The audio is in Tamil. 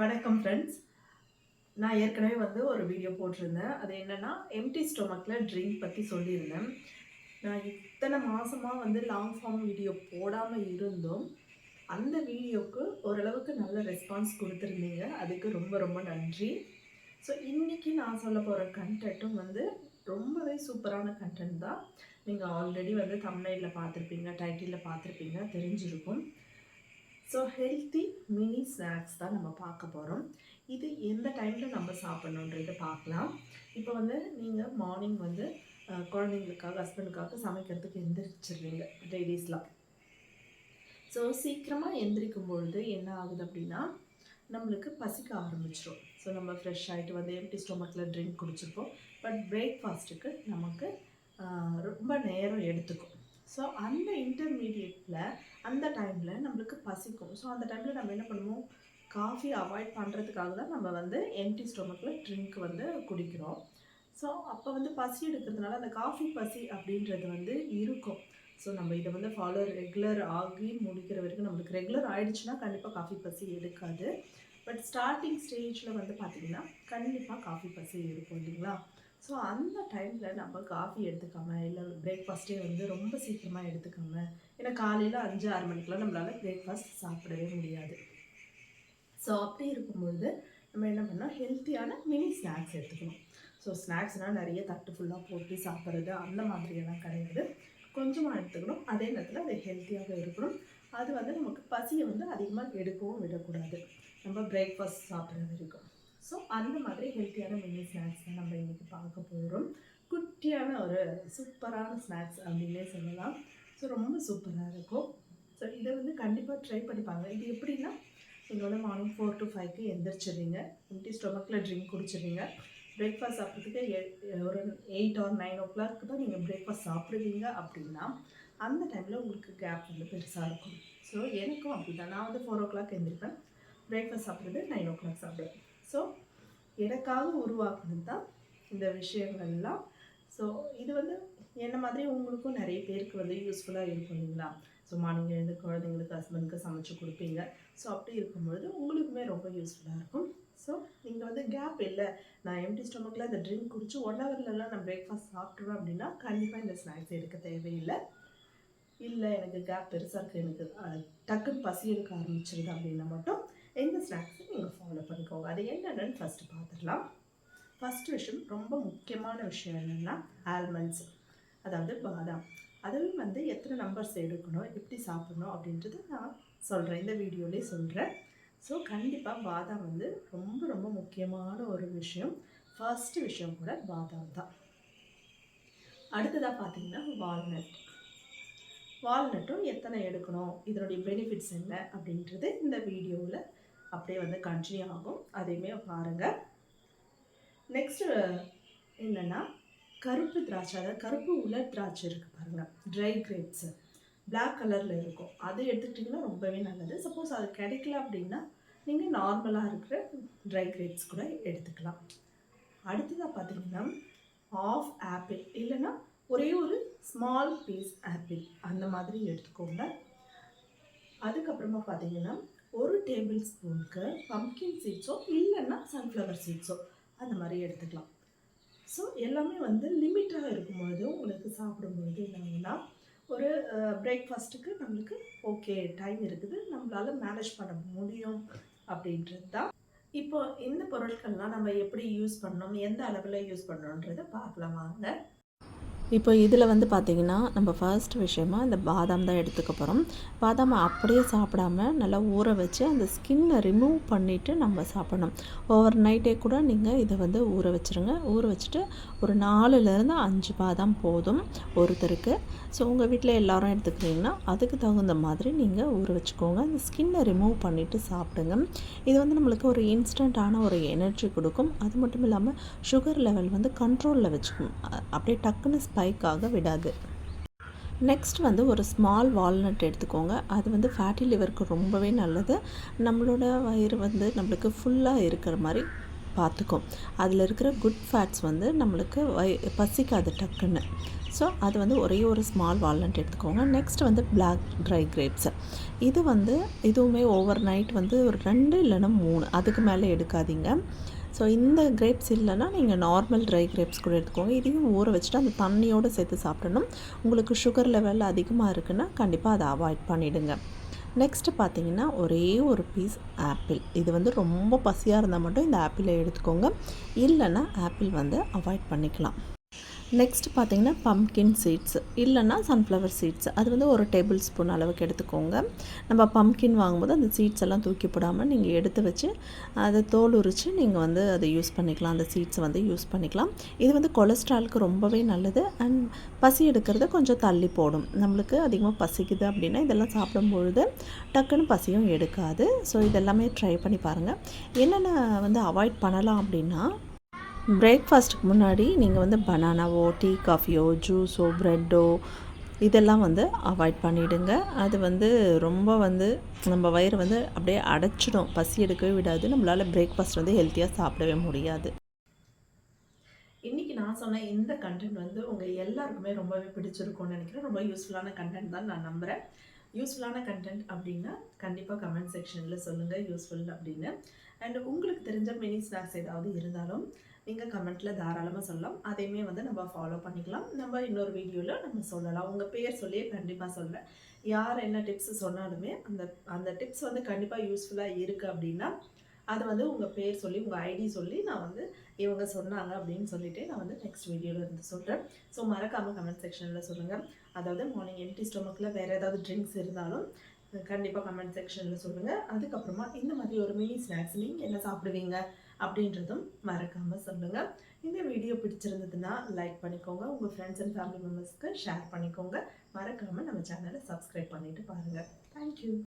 வணக்கம் ஃப்ரெண்ட்ஸ் நான் ஏற்கனவே வந்து ஒரு வீடியோ போட்டிருந்தேன். அது என்னென்னா எம்டி ஸ்டொமக்கில் ட்ரிங்க் பற்றி சொல்லியிருந்தேன். நான் இத்தனை மாதமாக வந்து லாங் ஃபார்ம் வீடியோ போடாமல் இருந்தும் அந்த வீடியோவுக்கு ஓரளவுக்கு நல்ல ரெஸ்பான்ஸ் கொடுத்துருந்தீங்க. அதுக்கு ரொம்ப ரொம்ப நன்றி. ஸோ இன்றைக்கி நான் சொல்ல போகிற கண்டென்ட்டும் வந்து ரொம்பவே சூப்பரான கண்டென்ட் தான். நீங்கள் ஆல்ரெடி வந்து தமிழ்நாட்டில் பார்த்துருப்பீங்க டைட்டிலில் பார்த்துருப்பீங்க தெரிஞ்சிருக்கும். ஸோ ஹெல்த்தி மினி ஸ்நாக்ஸ் தான் நம்ம பார்க்க போகிறோம் இது எந்த டைமில் நம்ம சாப்பிட்ணுன்றதை பார்க்கலாம். இப்போ வந்து நீங்கள் மார்னிங் வந்து குழந்தைங்களுக்காக ஹஸ்பண்டுக்காக சமைக்கிறதுக்கு எந்திரிச்சிடுறீங்க லேடிஸ்லாம் ஸோ சீக்கிரமாக எந்திரிக்கும் பொழுது என்ன ஆகுது அப்படின்னா நம்மளுக்கு பசிக்க ஆரம்பிச்சிடும் ஸோ நம்ம ஃப்ரெஷ் ஆகிட்டு வந்து எம்டி ஸ்டொமக்கில் ட்ரிங்க் குடிச்சிருப்போம். பட் பிரேக்ஃபாஸ்ட்டுக்கு நமக்கு ரொம்ப நேரம் எடுத்துக்கும். ஸோ அந்த இன்டர்மீடியட்டில் அந்த டைமில் நம்மளுக்கு பசிக்கும். ஸோ அந்த டைமில் நம்ம என்ன பண்ணுவோம்? காஃபி அவாய்ட் பண்ணுறதுக்காக தான் நம்ம வந்து எம்டி ஸ்டொமக்கில் ட்ரிங்க் வந்து குடிக்கிறோம். ஸோ அப்போ வந்து பசி எடுக்கிறதுனால அந்த காஃபி பசி அப்படின்றது வந்து இருக்கும். ஸோ நம்ம இதை வந்து ஃபாலோ ரெகுலர் ஆகி முடிக்கிற வரைக்கும் நம்மளுக்கு ரெகுலர் ஆகிடுச்சுன்னா கண்டிப்பாக காஃபி பசி எடுக்காது. பட் ஸ்டார்டிங் ஸ்டேஜில் வந்து பார்த்திங்கன்னா கண்டிப்பாக காஃபி பசி இருக்கும் இல்லைங்களா? ஸோ அந்த டைமில் நம்ம காஃபி எடுத்துக்காம இல்லை பிரேக்ஃபாஸ்ட்டே வந்து ரொம்ப சீக்கிரமாக எடுத்துக்காம ஏன்னா காலையில் அஞ்சு ஆறு மணிக்கெலாம் நம்மளால் பிரேக்ஃபாஸ்ட் சாப்பிடவே முடியாது. ஸோ அப்படி இருக்கும்பொழுது நம்ம என்ன பண்ணோம் ஹெல்த்தியான மினி ஸ்நாக்ஸ் எடுத்துக்கணும். ஸோ ஸ்நாக்ஸ்னால் நிறைய தட்டு ஃபுல்லாக போட்டு சாப்பிட்றது அந்த மாதிரியெல்லாம் கிடையாது. கொஞ்சமாக எடுத்துக்கணும். அதே நேரத்தில் அது ஹெல்த்தியாக இருக்கணும். அது வந்து நமக்கு பசியை வந்து அதிகமாக எடுக்கவும் விடக்கூடாது. நம்ம பிரேக்ஃபாஸ்ட் சாப்பிட்ற வரைக்கும். ஸோ அந்த மாதிரி ஹெல்த்தியான மினி ஸ்நாக்ஸ் தான் நம்ம இன்றைக்கி பார்க்க போகிறோம் குட்டியான ஒரு சூப்பரான ஸ்நாக்ஸ் அப்படின்னே சொல்லலாம். ஸோ ரொம்ப சூப்பராக இருக்கும். ஸோ இதை வந்து கண்டிப்பாக ட்ரை பண்ணிப்பாங்க இது எப்படின்னா எங்களோட மார்னிங் ஃபோர் டு ஃபைவ்க்கு எந்திரிச்சிடுறீங்க எம்டி ஸ்டொமக்கில் ட்ரிங்க் குடிச்சிடுறீங்க பிரேக்ஃபாஸ்ட் சாப்பிட்றதுக்கு எ- ஒரு eight or nine o'clock தான் நீங்கள் பிரேக்ஃபாஸ்ட் சாப்பிடுவீங்க அப்படின்னா அந்த டைமில் உங்களுக்கு கேப் வந்து பெருசாக இருக்கும். ஸோ எனக்கும் அப்படி தான் நான் வந்து ஃபோர் ஓ கிளாக் எழுந்திருப்பேன் பிரேக்ஃபாஸ்ட் சாப்பிட்றது நைன் ஓ கிளாக் சாப்பிடுவேன். ஸோ எனக்காக உருவாக்குனது தான் இந்த விஷயங்கள்லாம். ஸோ இது வந்து என்ன மாதிரி உங்களுக்கும் நிறைய பேருக்கு வந்து யூஸ்ஃபுல்லாக இருக்கும் இல்லைங்களா? ஸோ மார்னிங் எழுந்து குழந்தைங்களுக்கு ஹஸ்பண்டுக்கு சமைச்சு கொடுப்பீங்க. ஸோ அப்படி இருக்கும்பொழுது உங்களுக்குமே ரொம்ப யூஸ்ஃபுல்லாக இருக்கும். ஸோ நீங்கள் வந்து கேப் இல்லை. நான் எம்டி ஸ்டொமக்கில் இந்த ட்ரிங்க் குடிச்சு ஒன் ஹவர்லலாம் நான் பிரேக்ஃபாஸ்ட் சாப்பிட்ருவேன் அப்படின்னா கண்டிப்பாக இந்த ஸ்நாக்ஸ் எடுக்க தேவையில்லை. இல்லை எனக்கு கேப் பெருசாக இருக்குது எனக்கு டக்குன்னு பசி எடுக்க ஆரம்பிச்சிருது அப்படின்னா மட்டும் இந்த ஸ்நாக்ஸை நீங்கள் ஃபாலோ பண்ணிக்கோங்க. அது என்னென்னு ஃபஸ்ட்டு பார்த்துடலாம். ஃபஸ்ட் விஷயம் ரொம்ப முக்கியமான விஷயம் என்னென்னா ஆல்மண்ட்ஸ் அதாவது பாதாம். அதுவும் வந்து எத்தனை நம்பர்ஸ் எடுக்கணும் எப்படி சாப்பிடணும் அப்படின்றது நான் சொல்கிறேன் இந்த வீடியோலேயே சொல்கிறேன் ஸோ கண்டிப்பாக பாதாம் வந்து ரொம்ப ரொம்ப முக்கியமான ஒரு விஷயம். ஃபர்ஸ்ட் விஷயம் கூட பாதாம் தான். அடுத்ததாக பார்த்திங்கன்னா வால்நட் வால்நட்டும் எத்தனை எடுக்கணும் இதனுடைய பெனிஃபிட்ஸ் என்ன அப்படின்றது இந்த வீடியோவில் அப்படியே வந்து கண்டினியூ ஆகும். அதையுமே பாருங்கள் நெக்ஸ்ட்டு என்னென்னா கருப்பு திராட்சை அதாவது கருப்பு உலர் திராட்சை இருக்குது பாருங்கள் ட்ரை கிரேப்ஸு பிளாக் கலரில் இருக்கும். அது எடுத்துக்கிட்டிங்கன்னா ரொம்பவே நல்லது. சப்போஸ் அது கிடைக்கல அப்படின்னா நீங்கள் நார்மலாக இருக்கிற ட்ரை கிரேப்ஸ் கூட எடுத்துக்கலாம். அடுத்ததாக பார்த்தீங்கன்னா ஆஃப் ஆப்பிள் இல்லைன்னா ஒரே ஒரு ஸ்மால் பீஸ் ஆப்பிள் அந்த மாதிரி எடுத்துக்கோங்க. அதுக்கப்புறமா பார்த்தீங்கன்னா ஒரு டேபிள் ஸ்பூனுக்கு பம்கின் சீட்ஸோ இல்லைன்னா சன்ஃப்ளவர் சீட்ஸோ அந்த மாதிரி எடுத்துக்கலாம். ஸோ எல்லாமே வந்து லிமிட்டாக இருக்கும்பொழுது உங்களுக்கு சாப்பிடும்பொழுது என்னங்கன்னா ஒரு பிரேக்ஃபாஸ்ட்டுக்கு நம்மளுக்கு ஓகே டைம் இருக்குது. நம்மளால் மேனேஜ் பண்ண முடியும் அப்படின்றது தான். இப்போ இந்த பொருட்கள்லாம் நம்ம எப்படி யூஸ் பண்ணணும் எந்த அளவில் யூஸ் பண்ணணுன்றதை பார்க்கலாம் வாங்க இப்போ இதில் வந்து பார்த்திங்கன்னா நம்ம ஃபர்ஸ்ட் விஷயமா இந்த பாதாம் தான் எடுத்துக்க போகிறோம் பாதாமை அப்படியே சாப்பிடாம நல்லா ஊற வச்சு அந்த ஸ்கின்னை ரிமூவ் பண்ணிவிட்டு நம்ம சாப்பிடணும். ஓவர் நைட்டே கூட நீங்கள் இதை வந்து ஊற வச்சுருங்க. ஊற வச்சுட்டு ஒரு நாலுலேருந்து அஞ்சு பாதாம் போதும் ஒருத்தருக்கு. ஸோ உங்கள் வீட்டில் எல்லோரும் எடுத்துக்கிறீங்கன்னா அதுக்கு தகுந்த மாதிரி நீங்கள் ஊற வச்சுக்கோங்க. அந்த ஸ்கின்னை ரிமூவ் பண்ணிவிட்டு சாப்பிடுங்க. இது வந்து நம்மளுக்கு ஒரு இன்ஸ்டண்ட்டான ஒரு எனர்ஜி கொடுக்கும். அது மட்டும் இல்லாமல் சுகர் லெவல் வந்து கண்ட்ரோலில் வச்சுக்கும். அப்படியே டக்குன்னு ஸ்பைக்காக விடாது. நெக்ஸ்ட் வந்து ஒரு ஸ்மால் வால்நட் எடுத்துக்கோங்க. அது வந்து ஃபேட்டி லிவருக்கு ரொம்பவே நல்லது. நம்மளோட வயிறு வந்து நம்மளுக்கு ஃபுல்லாக இருக்கிற மாதிரி பார்த்துக்கும். அதில் இருக்கிற குட் ஃபேட்ஸ் வந்து நம்மளுக்கு வய பசிக்காது டக்குன்னு. ஸோ அது வந்து ஒரே ஒரு ஸ்மால் வால்நட் எடுத்துக்கோங்க. நெக்ஸ்ட் வந்து பிளாக் ட்ரை கிரேப்ஸ். இது வந்து இதுவுமே ஓவர் நைட் வந்து ஒரு ரெண்டு இல்லைன்னா மூணு. அதுக்கு மேலே எடுக்காதீங்க. ஸோ இந்த கிரேப்ஸ் இல்லைன்னா நீங்கள் நார்மல் ட்ரை கிரேப்ஸ் கூட எடுத்துக்கோங்க. இதையும் ஊற வச்சுட்டு அந்த தண்ணியோடு சேர்த்து சாப்பிடணும். உங்களுக்கு சுகர் லெவல் அதிகமாக இருக்குன்னா கண்டிப்பாக அதை அவாய்ட் பண்ணிவிடுங்க நெக்ஸ்ட்டு பார்த்தீங்கன்னா ஒரே ஒரு பீஸ் ஆப்பிள் இது வந்து ரொம்ப பசியாக இருந்தால் மட்டும் இந்த ஆப்பிளை எடுத்துக்கோங்க. இல்லைன்னா ஆப்பிள் வந்து அவாய்ட் பண்ணிக்கலாம். நெக்ஸ்ட் பார்த்தீங்கன்னா பம்கின் சீட்ஸ் இல்லைன்னா சன்ஃப்ளவர் சீட்ஸ் அது வந்து ஒரு டேபிள் ஸ்பூன் அளவுக்கு எடுத்துக்கோங்க. நம்ம பம்கின் வாங்கும்போது அந்த சீட்ஸ் எல்லாம் தூக்கி போடாமல் நீங்கள் எடுத்து வச்சு அதை தோல் உரித்து நீங்கள் வந்து அதை யூஸ் பண்ணிக்கலாம். அந்த சீட்ஸை வந்து யூஸ் பண்ணிக்கலாம். இது வந்து கொலஸ்ட்ராலுக்கு ரொம்பவே நல்லது. அண்ட் பசி எடுக்கிறத கொஞ்சம் தள்ளி போடும். நம்மளுக்கு அதிகமாக பசிக்குது அப்படின்னா இதெல்லாம் சாப்பிடும்பொழுது டக்குன்னு பசியும் எடுக்காது. ஸோ இதெல்லாமே ட்ரை பண்ணி பாருங்கள் என்னென்ன வந்து அவாய்ட் பண்ணலாம் அப்படின்னா பிரேக்ஃபாஸ்ட்டுக்கு முன்னாடி நீங்கள் வந்து பனானாவோ டீ காஃபியோ ஜூஸோ ப்ரெட்டோ இதெல்லாம் வந்து அவாய்ட் பண்ணிவிடுங்க அது வந்து ரொம்ப வந்து நம்ம வயிறு வந்து அப்படியே அடைச்சிடும். பசி எடுக்கவே விடாது. நம்மளால் பிரேக்ஃபாஸ்ட் வந்து ஹெல்த்தியாக சாப்பிடவே முடியாது. இன்றைக்கி நான் சொன்ன இந்த கண்டென்ட் வந்து உங்கள் எல்லாருக்குமே ரொம்பவே பிடிச்சிருக்கும்னு நினைக்கிறேன். ரொம்ப யூஸ்ஃபுல்லான கண்டென்ட் தான் நான் நம்புகிறேன் யூஸ்ஃபுல்லான கண்டென்ட் அப்படின்னா கண்டிப்பாக கமெண்ட் செக்ஷனில் சொல்லுங்கள் யூஸ்ஃபுல் அப்படின்னு. அண்ட் உங்களுக்கு தெரிஞ்ச மினி ஸ்நாக்ஸ் ஏதாவது இருந்தாலும் நீங்கள் கமெண்ட்டில் தாராளமாக சொல்லலாம். அதையுமே வந்து நம்ம ஃபாலோ பண்ணிக்கலாம். நம்ம இன்னொரு வீடியோவில் நம்ம சொல்லலாம். உங்கள் பேர் சொல்லியே கண்டிப்பாக சொல்கிறேன் யார் என்ன டிப்ஸ் சொன்னாலுமே அந்த அந்த டிப்ஸ் வந்து கண்டிப்பாக யூஸ்ஃபுல்லாக இருக்குது அப்படின்னா அது வந்து உங்கள் பேர் சொல்லி உங்கள் ஐடி சொல்லி நான் வந்து இவங்க சொன்னாங்க அப்படின்னு சொல்லிட்டு நான் வந்து நெக்ஸ்ட் வீடியோவில் இருந்து சொல்கிறேன் ஸோ மறக்காமல் கமெண்ட் செக்ஷனில் சொல்லுங்கள் அதாவது மார்னிங் எம்டி ஸ்டொமக்கில் வேறு ஏதாவது ட்ரிங்க்ஸ் இருந்தாலும் கண்டிப்பாக கமெண்ட் செக்ஷனில் சொல்லுங்கள் அதுக்கப்புறமா இந்த மாதிரி ஒரு மினி ஸ்நாக்ஸ் நீங்கள் என்ன சாப்பிடுவீங்க? அப்படின்றதும் மறக்காமல் சொல்லுங்கள் இந்த வீடியோ பிடிச்சிருந்ததுன்னா லைக் பண்ணிக்கோங்க. உங்கள் ஃப்ரெண்ட்ஸ் அண்ட் ஃபேமிலி மெம்பர்ஸ்க்கு ஷேர் பண்ணிக்கோங்க. மறக்காமல் நம்ம சேனலை சப்ஸ்கிரைப் பண்ணிவிட்டு பாருங்கள் தேங்க்யூ